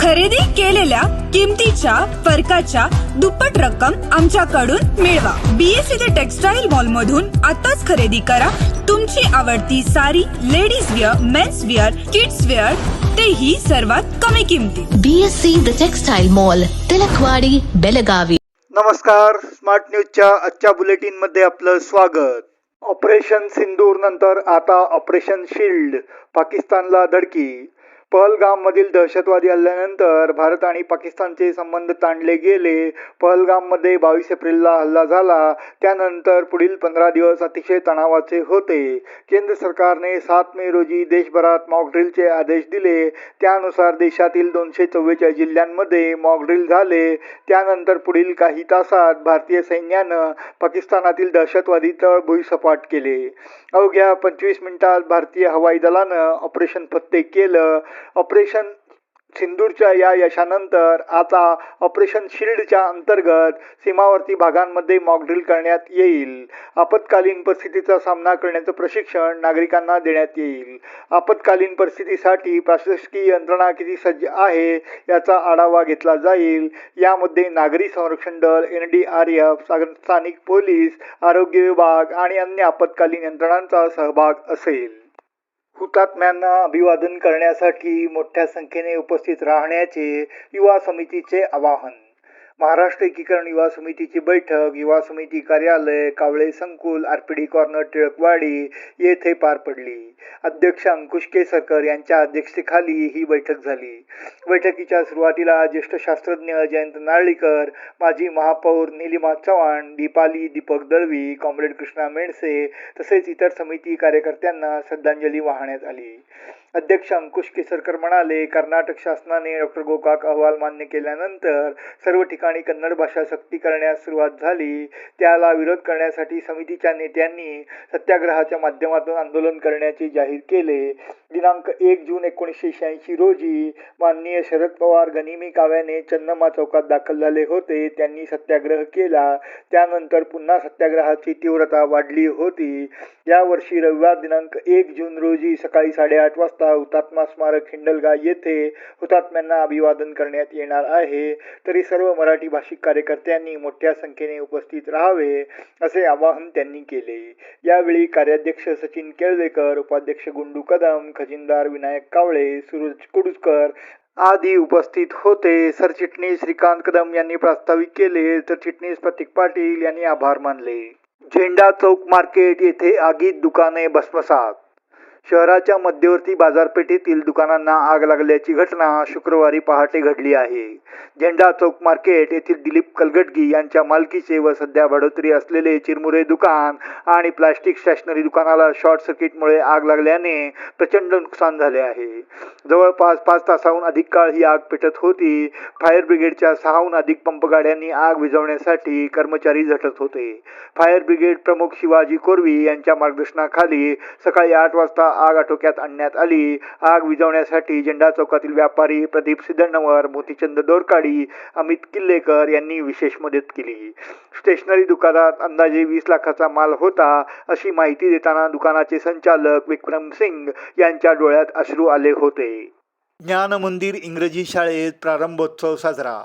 खरेदी केलेल्या किमतीच्या फरकाच्या दुप्पट रक्कम आमच्याकडून मिळवा. बीएससी ते टेक्सटाईल मॉल मधून आताच खरेदी करा. तुमची आवडती सारी ladies wear men's wear kids wear तेही सर्वात कमी किमतीत BSc The Textile Mall, Tilakwadi Belagavi. नमस्कार. स्मार्ट न्यूजच्या आजच्या बुलेटिनमध्ये आपलं स्वागत. ऑपरेशन सिंदूर नंतर आता ऑपरेशन शिल्ड पाकिस्तानला धडकी. पहलगाम मधील दहशतवादी हल्ल्यानंतर भारत आणि पाकिस्तानचे संबंध ताणले गेले. पहलगाममध्ये बावीस एप्रिलला हल्ला झाला. त्यानंतर पुढील पंधरा दिवस अतिशय तणावाचे होते. केंद्र सरकारने सात मे रोजी देशभरात मॉकड्रिलचे आदेश दिले. त्यानुसार देशातील दोनशे चव्वेचाळीस जिल्ह्यांमध्ये मॉकड्रिल झाले. त्यानंतर पुढील काही तासात भारतीय सैन्यानं पाकिस्तानातील दहशतवादी तळ भुईसपाट केले. अवघ्या पंचवीस मिनिटात भारतीय हवाई दलानं ऑपरेशन फत्ते केलं. ऑपरेशन सिंदूरच्या या यशानंतर आता ऑपरेशन शिल्डच्या अंतर्गत सीमावर्ती भागांमध्ये मॉकड्रिल करण्यात येईल. आपत्कालीन परिस्थितीचा सामना करण्याचं प्रशिक्षण नागरिकांना देण्यात येईल. आपत्कालीन परिस्थितीसाठी प्रशासकीय यंत्रणा किती सज्ज आहे याचा आढावा घेतला जाईल. यामध्ये नागरी संरक्षण दल एन डी आर एफ स्थानिक पोलीस आरोग्य विभाग आणि अन्य आपत्कालीन यंत्रणांचा सहभाग असेल. हुतात्म्यांना अभिवादन करण्यासाठी मोठ्या संख्येने उपस्थित राहण्याचे युवा समितीचे आवाहन. महाराष्ट्र एकीकरण युवा समितीची बैठक युवा समिती कार्यालय कावळे संकुल आरपीडी कॉर्नर टिळकवाडी येथे पार पडली. अध्यक्ष अंकुश केसरकर यांच्या अध्यक्षतेखाली ही बैठक झाली. बैठकीच्या सुरुवातीला ज्येष्ठ शास्त्रज्ञ जयंत नारळीकर माजी महापौर निलिमा चव्हाण दीपाली दीपक दळवी कॉम्रेड कृष्णा मेणसे तसेच इतर समिती कार्यकर्त्यांना श्रद्धांजली वाहण्यात आली. अध्यक्ष अंकुश केसरकर म्हणाले कर्नाटक शासनाने डॉक्टर गोकाक अहवाल मान्य केल्यानंतर सर्व ठिकाणी कन्नड भाषा सक्ती करण्यास सुरुवात झाली. त्याला विरोध करण्यासाठी समितीच्या नेत्यांनी सत्याग्रहाच्या माध्यमातून आंदोलन करण्याचे जाहीर केले. दिनांक एक जून एकोणीसशे शहाऐंशी रोजी माननीय शरद पवार गनिमी काव्याने चन्नमा चौकात दाखल झाले होते. त्यांनी सत्याग्रह केला. त्यानंतर पुन्हा सत्याग्रहाची तीव्रता वाढली होती. यावर्षी रविवार दिनांक एक जून रोजी सकाळी साडेआठ वाजता हुतात्मा स्मारक हिंडलगा येथे हुतात्म्यांना अभिवादन करण्यात येणार आहे. तरी सर्व मराठी भाषिक कार्यकर्त्यांनी मोठ्या संख्येने उपस्थित राहावे असे आवाहन त्यांनी केले. यावेळी कार्याध्यक्ष सचिन केळवेकर उपाध्यक्ष गुंडू कदम खजिनदार विनायक कावळे सूरज कुडुसकर आदी उपस्थित होते. सरचिटणीस श्रीकांत कदम यांनी प्रास्ताविक केले. तर चिटणीस प्रतीक पाटील यांनी आभार मानले. झेंडा चौक मार्केट येथे आगीत दुकाने भस्मसात. शहराच्या मध्यवर्ती बाजारपेठेतील दुकानांना आग लागल्याची घटना शुक्रवारी पहाटे घडली आहे. झेंडा चौक मार्केट येथील दिलीप कलगटगी यांच्या मालकीचे व सध्या बढोतरी असलेले चिरमुरे दुकान आणि प्लास्टिक स्टेशनरी दुकानाला शॉर्ट सर्किटमुळे आग लागल्याने प्रचंड नुकसान झाले आहे. जवळपास पाच तासाहून अधिक काळ ही आग पेटत होती. फायर ब्रिगेडच्या सहाहून अधिक पंप गाड्यांनी आग विझवण्यासाठी कर्मचारी झटत होते. फायर ब्रिगेड प्रमुख शिवाजी कोरवी यांच्या मार्गदर्शनाखाली सकाळी आठ वाजता आग आटोक्यात आणण्यात आली. आग विझवण्यासाठी झेंडा चौकातील व्यापारी प्रदीप सिद्धनवर मोतीचंद दोरकाडी अमित किल्लेकर यांनी विशेष मदत केली. स्टेशनरी दुकानात अंदाजे वीस लाखाचा माल होता अशी माहिती देताना दुकानाचे संचालक विक्रम सिंग यांच्या डोळ्यात अश्रू आले होते. ज्ञान मंदिर इंग्रजी शाळेत प्रारंभोत्सव साजरा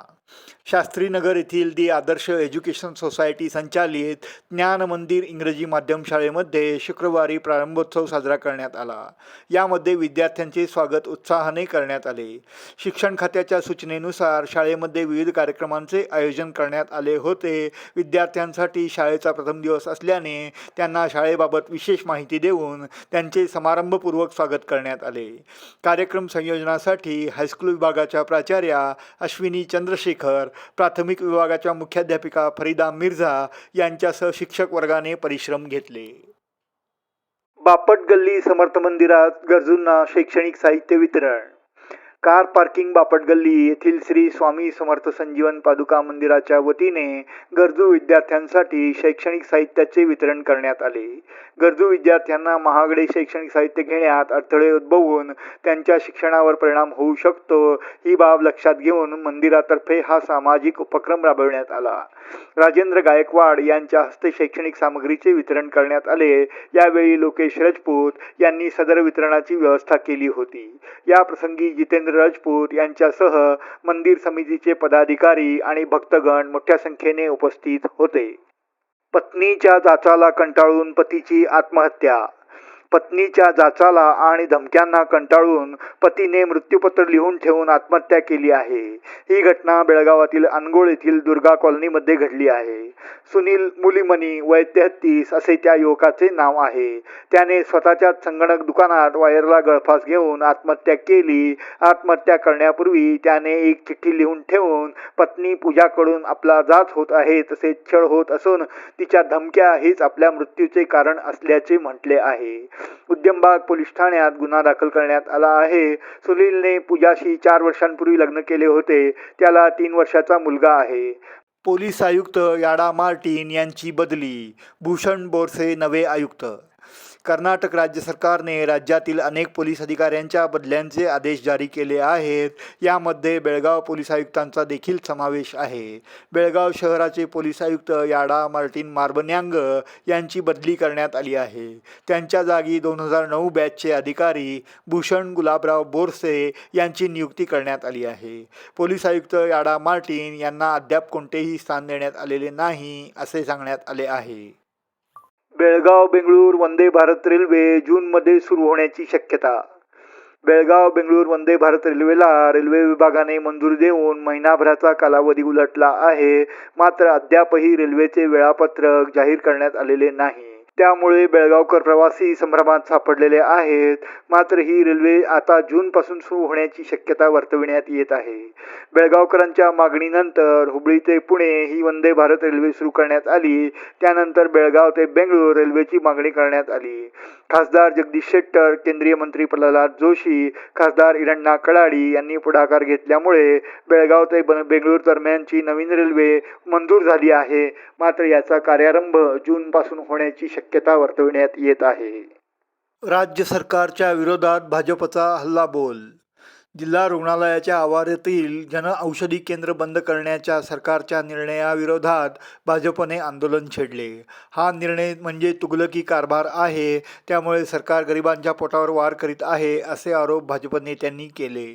शास्त्रीनगर येथील दी आदर्श एज्युकेशन सोसायटी संचालित ज्ञान मंदिर इंग्रजी माध्यम शाळेमध्ये शुक्रवारी प्रारंभोत्सव साजरा करण्यात आला. यामध्ये विद्यार्थ्यांचे स्वागत उत्साहाने करण्यात आले. शिक्षण खात्याच्या सूचनेनुसार शाळेमध्ये विविध कार्यक्रमांचे आयोजन करण्यात आले होते. विद्यार्थ्यांसाठी शाळेचा प्रथम दिवस असल्याने त्यांना शाळेबाबत विशेष माहिती देऊन त्यांचे समारंभपूर्वक स्वागत करण्यात आले. कार्यक्रम संयोजनासाठी हायस्कूल विभागाच्या प्राचार्या अश्विनी चंद्रशेखर प्राथमिक विभागाच्या मुख्याध्यापिका फरीदा मिर्झा यांच्यासह शिक्षक वर्गाने परिश्रम घेतले. बापट गल्ली समर्थ मंदिरात गरजूंना शैक्षणिक साहित्य वितरण कार पार्किंग बापट गल्ली येथील श्री स्वामी समर्थ संजीवन पादुका मंदिराच्या वतीने गरजू विद्यार्थ्यांसाठी शैक्षणिक साहित्याचे वितरण करण्यात आले. गरजू विद्यार्थ्यांना महागडे शैक्षणिक साहित्य घेण्यात अडथळे उद्भवून त्यांच्या शिक्षणावर परिणाम होऊ शकतो ही बाब लक्षात घेऊन मंदिरातर्फे हा सामाजिक उपक्रम राबविण्यात आला. राजेंद्र गायकवाड यांच्या हस्ते शैक्षणिक सामग्रीचे वितरण करण्यात आले. यावेळी लोकेश राजपूत यांनी सदर वितरणाची व्यवस्था केली होती. या प्रसंगी जितेंद्र राजपूत यांच्यासह मंदिर समितीचे पदाधिकारी आणि भक्तगण मोठ्या संख्येने उपस्थित होते. पत्नीच्या जाचाला कंटाळून पतीची आत्महत्या पत्नीच्या जाचाला आणि धमक्यांना कंटाळून पतीने मृत्यूपत्र लिहून ठेवून आत्महत्या केली आहे. ही घटना बेळगावातील अनगोळ येथील दुर्गा कॉलनीमध्ये घडली आहे. सुनील मुलीमणी वय तेहतीस असे त्या युवकाचे नाव आहे. त्याने स्वतःच्या संगणक दुकानात वायरला गळफास घेऊन आत्महत्या केली. आत्महत्या करण्यापूर्वी त्याने एक चिठ्ठी लिहून ठेवून पत्नी पूजाकडून आपला जाच होत आहे तसेच छळ होत असून तिच्या धमक्या हेच आपल्या मृत्यूचे कारण असल्याचे म्हटले आहे. उद्यमबाग पोलीस ठाण्यात गुन्हा दाखल करण्यात आला आहे. सुनीलने पूजाशी चार वर्षांपूर्वी लग्न केले होते. त्याला तीन वर्षाचा मुलगा आहे. पोलीस आयुक्त याडा मार्टिन यांची बदली. भूषण बोरसे नवे आयुक्त. कर्नाटक राज्य सरकारने राज्यातील अनेक पोलीस अधिकाऱ्यांच्या बदल्यांचे आदेश जारी केले आहेत. यामध्ये बेळगाव पोलीस आयुक्तांचा देखील समावेश आहे. बेळगाव शहराचे पोलीस आयुक्त याडा मार्टिन मार्बन्यांग यांची बदली करण्यात आली आहे. त्यांच्या जागी दोन हजार नऊ बॅचचे अधिकारी भूषण गुलाबराव बोरसे यांची नियुक्ती करण्यात आली आहे. पोलीस आयुक्त याडा मार्टिन यांना अद्याप कोणतेही स्थान देण्यात आलेले नाही असे सांगण्यात आले आहे. बेळगाव बेंगळूर वंदे भारत रेल्वे जूनमध्ये सुरू होण्याची शक्यता. बेळगाव बेंगळूर वंदे भारत रेल्वेला रेल्वे विभागाने मंजुरी देऊन महिनाभराचा कालावधी उलटला आहे. मात्र अद्यापही रेल्वेचे वेळापत्रक जाहीर करण्यात आलेले नाही. त्यामुळे बेळगावकर प्रवासी संभ्रमात सापडलेले आहेत. मात्र ही रेल्वे आता जूनपासून सुरू होण्याची शक्यता वर्तविण्यात येत आहे. बेळगावकरांच्या मागणीनंतर हुबळी ते पुणे ही वंदे भारत रेल्वे सुरू करण्यात आली. त्यानंतर बेळगाव ते बेंगळूर रेल्वेची मागणी करण्यात आली. खासदार जगदीश शेट्टर केंद्रीय मंत्री प्रल्हाद जोशी खासदार इरण्णा कडाडी यांनी पुढाकार घेतल्यामुळे बेळगाव ते बेंगळूर दरम्यानची नवीन रेल्वे मंजूर झाली आहे. मात्र याचा कार्यारंभ जूनपासून होण्याची शक्यता वर्तविण्यात येत आहे. राज्य सरकारच्या विरोधात भाजपचा हल्लाबोल जिल्हा रुग्णालयाच्या आवारातील जनऔषधी केंद्र बंद करण्याच्या सरकारच्या निर्णयाविरोधात भाजपने आंदोलन छेडले. हा निर्णय म्हणजे तुगलकी कारभार आहे त्यामुळे सरकार गरिबांच्या पोटावर वार करीत आहे असे आरोप भाजप नेत्यांनी केले.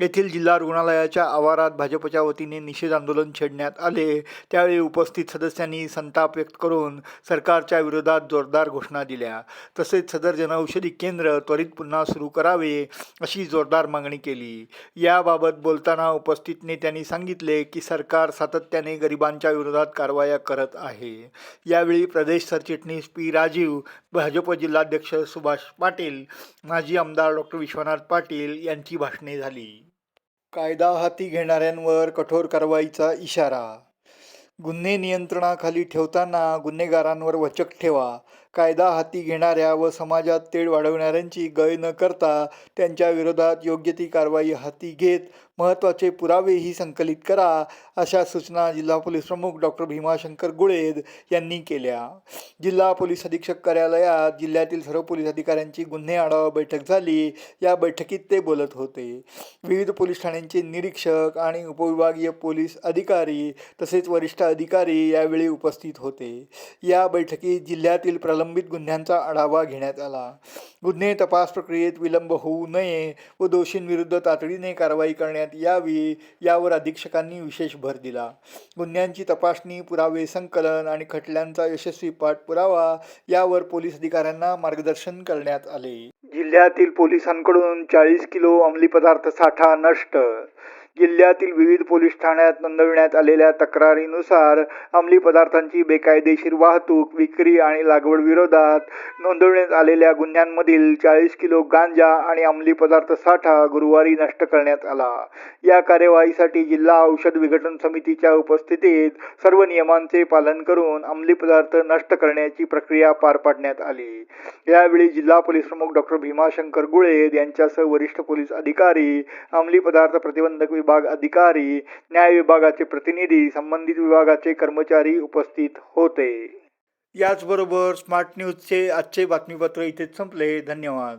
येथील जिल्हा रुग्णालयाच्या आवारात भाजपच्या वतीने निषेध आंदोलन छेडण्यात आले. त्यावेळी उपस्थित सदस्यांनी संताप व्यक्त करून सरकारच्या विरोधात जोरदार घोषणा दिल्या. तसेच सदर जनऔषधी केंद्र त्वरित पुन्हा सुरू करावे अशी जोरदार मागणी केली. केली. याबाबत बोलताना उपस्थित नेत्यांनी सांगितले की सरकार सातत्याने गरिबांच्या विरोधात कारवाया करत आहे. यावेळी प्रदेश सरचिटणीस पी राजीव भाजप जिल्हाध्यक्ष सुभाष पाटील माजी आमदार डॉक्टर विश्वनाथ पाटील यांची भाषणे झाली. कायदा हाती घेणाऱ्यांवर कठोर कारवाईचा इशारा. गुन्हे नियंत्रणाखाली ठेवताना गुन्हेगारांवर वचक ठेवा. कायदा हाती घेणाऱ्या व समाजात तेढ वाढवणाऱ्यांची गय न करता त्यांच्या विरोधात योग्य ती कारवाई हाती घेत महत्त्वाचे पुरावेही संकलित करा अशा सूचना जिल्हा पोलीस प्रमुख डॉक्टर भीमाशंकर गुळेद यांनी केल्या. जिल्हा पोलीस अधीक्षक कार्यालयात जिल्ह्यातील सर्व पोलीस अधिकाऱ्यांची गुन्हे आढावा बैठक झाली. या बैठकीत ते बोलत होते. विविध पोलीस ठाण्यांचे निरीक्षक आणि उपविभागीय पोलीस अधिकारी तसेच वरिष्ठ अधिकारी यावेळी उपस्थित होते. या बैठकीत जिल्ह्यातील प्रलंब प्रलंबित गुन्ह्यांचा आढावा घेण्यात आला. गुन्हे तपास प्रक्रियेत विलंब होऊ नये व दोषींविरुद्ध तातडीने कारवाई करण्यात यावी यावर अधीक्षकांनी विशेष भर दिला. गुन्ह्यांची तपासणी पुरावे संकलन आणि खटल्यांचा यशस्वी पाठपुरावा यावर पोलीस अधिकाऱ्यांना मार्गदर्शन करण्यात आले. जिल्ह्यातील पोलिसांकडून चाळीस किलो अंमली पदार्थ साठा नष्ट जिल्ह्यातील विविध पोलीस ठाण्यात नोंदविण्यात आलेल्या तक्रारीनुसार अंमली पदार्थांची बेकायदेशीर वाहतूक विक्री आणि लागवड विरोधात नोंदवण्यात आलेल्या गुन्ह्यांमधील चाळीस किलो गांजा आणि अंमली पदार्थ साठा गुरुवारी नष्ट करण्यात आला. या कार्यवाहीसाठी जिल्हा औषध विघटन समितीच्या उपस्थितीत सर्व नियमांचे पालन करून अंमली पदार्थ नष्ट करण्याची प्रक्रिया पार पाडण्यात आली. यावेळी जिल्हा पोलीस प्रमुख डॉक्टर भीमाशंकर गुळे यांच्यासह वरिष्ठ पोलीस अधिकारी अंमली पदार्थ प्रतिबंधक विभाग अधिकारी न्याय विभागाचे प्रतिनिधी संबंधित विभागाचे कर्मचारी उपस्थित होते. याचबरोबर स्मार्ट न्यूजचे आजचे बातमीपत्र इथेच संपले. धन्यवाद.